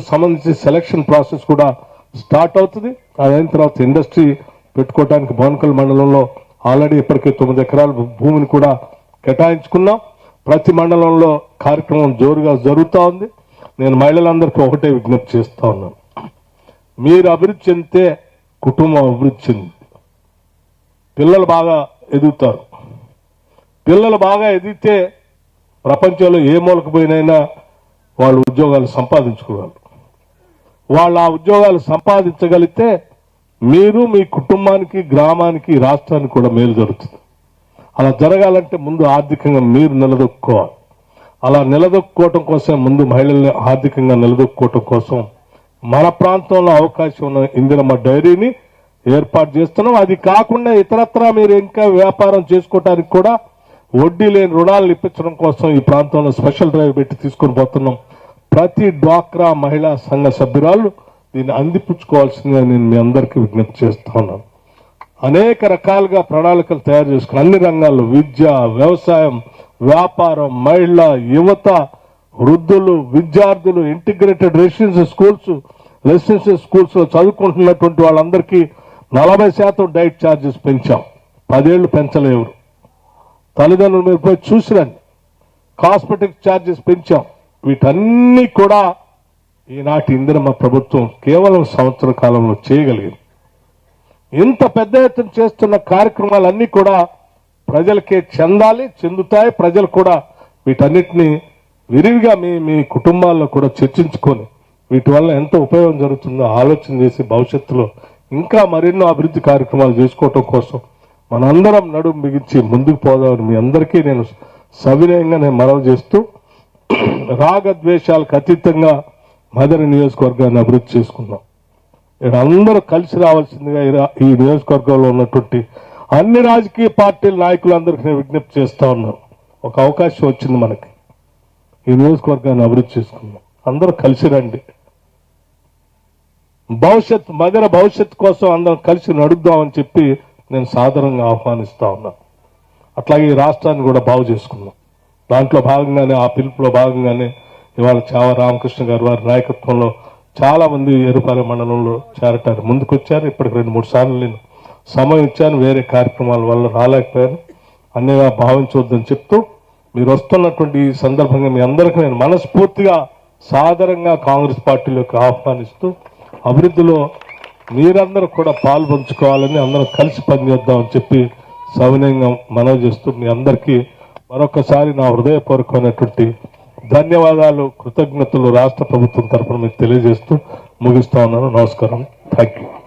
సంబంధించి selection process కూడా start అవుతుంది. అదైన తర్వాత ఇండస్ట్రీ పెట్టుకోవడానికి బోనకల్ మండలంలో ఆల్రెడీ ఇప్పటికే తొమ్మిది ఎకరాల భూమిని కూడా కేటాయించుకున్నాం. ప్రతి మండలంలో కార్యక్రమం జోరుగా జరుగుతూ ఉంది. నేను మహిళలందరికీ ఒకటే విజ్ఞప్తి చేస్తూ ఉన్నాను. మీరు అభివృద్ధి చెందితే కుటుంబం అభివృద్ధి చెందింది పిల్లలు బాగా ఎదుగుతారు. పిల్లలు బాగా ఎదిగితే ప్రపంచంలో ఏ మూలకు పోయినైనా వాళ్ళు ఉద్యోగాలు సంపాదించుకోగలరు. వాళ్ళు ఆ ఉద్యోగాలు సంపాదించగలిగితే మీరు మీ కుటుంబానికి గ్రామానికి రాష్ట్రానికి కూడా మేలు జరుగుతుంది. అలా జరగాలంటే ముందు ఆర్థికంగా మీరు నిలదొక్కుకోవాలి. అలా నిలదొక్కుకోవటం కోసం ముందు మహిళల్ని ఆర్థికంగా నిలదొక్కుకోవటం కోసం మన ప్రాంతంలో అవకాశం ఉన్న ఇందిరమ్మ డైరీని ఏర్పాటు చేస్తున్నాం. అది కాకుండా ఇతరత్రా మీరు ఇంకా వ్యాపారం చేసుకోవటానికి కూడా వడ్డీ లేని రుణాలు ఇప్పించడం కోసం ఈ ప్రాంతంలో స్పెషల్ డ్రైవ్ పెట్టి తీసుకొని పోతున్నాం. ప్రతి డ్వాక్రా మహిళా సంఘ సభ్యురాలు దీన్ని అందిపుచ్చుకోవాల్సిందిగా నేను మీ అందరికీ విజ్ఞప్తి చేస్తూ ఉన్నాను. అనేక రకాలుగా ప్రణాళికలు తయారు చేసుకుని అన్ని రంగాల్లో విద్య వ్యవసాయం వ్యాపారం మహిళ యువత వృద్ధులు విద్యార్థులు ఇంటిగ్రేటెడ్ రెసిడెన్షియల్ స్కూల్స్ రెసిడెన్షియల్ స్కూల్స్లో చదువుకుంటున్నటువంటి వాళ్ళందరికీ నలభై శాతం డైట్ ఛార్జెస్ పెంచాం. పదేళ్ళు పెంచలేవు తల్లిదండ్రులు మీరు పోయి చూసిరండి. కాస్మెటిక్ ఛార్జెస్ పెంచాం. వీటన్నీ కూడా ఈనాటి ఇందిరమ్మ ప్రభుత్వం కేవలం సంవత్సర కాలంలో చేయగలిగింది. ఇంత పెద్ద ఎత్తున చేస్తున్న కార్యక్రమాలన్నీ కూడా ప్రజలకే చెందాలి చెందుతాయి. ప్రజలు కూడా వీటన్నిటిని విరివిగా మీ మీ కుటుంబాల్లో కూడా చర్చించుకొని వీటి వల్ల ఎంత ఉపయోగం జరుగుతుందో ఆలోచన చేసి భవిష్యత్తులో ఇంకా మరెన్నో అభివృద్ధి కార్యక్రమాలు చేసుకోవటం కోసం మనందరం నడుము బిగించి ముందుకు పోదామని మీ అందరికీ నేను సవినయంగా నేను మనవి చేస్తూ రాగద్వేషాలకు అతీతంగా మదర్ నియోజకవర్గాన్ని అభివృద్ధి చేసుకున్నాం. ఇక్కడ అందరూ కలిసి రావాల్సిందిగా ఈ ఈ నియోజకవర్గంలో ఉన్నటువంటి అన్ని రాజకీయ పార్టీల నాయకులందరికీ నేను విజ్ఞప్తి చేస్తూ ఉన్నాను. ఒక అవకాశం వచ్చింది మనకి. ఈ నియోజకవర్గాన్ని అభివృద్ధి చేసుకుందాం అందరూ కలిసి రండి. భవిష్యత్ మదర భవిష్యత్ కోసం అందరం కలిసి నడుద్దామని చెప్పి నేను సాధారణంగా ఆహ్వానిస్తా ఉన్నాను. అట్లాగే ఈ రాష్ట్రాన్ని కూడా బాగు చేసుకున్నాం. దాంట్లో భాగంగానే ఆ పిలుపులో భాగంగానే ఇవాళ చావ రామకృష్ణ గారు వారి నాయకత్వంలో చాలా మంది ఎరుపాలెం మండలంలో చేరటారు ముందుకు వచ్చారు ఇప్పటికి రెండు మూడు సార్లు నేను సమయం ఇచ్చాను వేరే కార్యక్రమాల వల్ల రాలేకపోయాను. అన్నిగా భావించవద్దని చెప్తూ మీరు వస్తున్నటువంటి ఈ సందర్భంగా మీ అందరికీ నేను మనస్ఫూర్తిగా సాదరంగా కాంగ్రెస్ పార్టీలోకి ఆహ్వానిస్తూ అభివృద్ధిలో మీరందరూ కూడా పాల్పంచుకోవాలని అందరం కలిసి పనిచేద్దామని చెప్పి సవినయంగా మనవి చేస్తూ మీ అందరికీ మరొకసారి నా హృదయపూర్వకమైనటువంటి ధన్యవాదాలు కృతజ్ఞతలు రాష్ట్ర ప్రభుత్వం తరఫున మీకు తెలియజేస్తూ ముగిస్తా ఉన్నాను. నమస్కారం. Thank you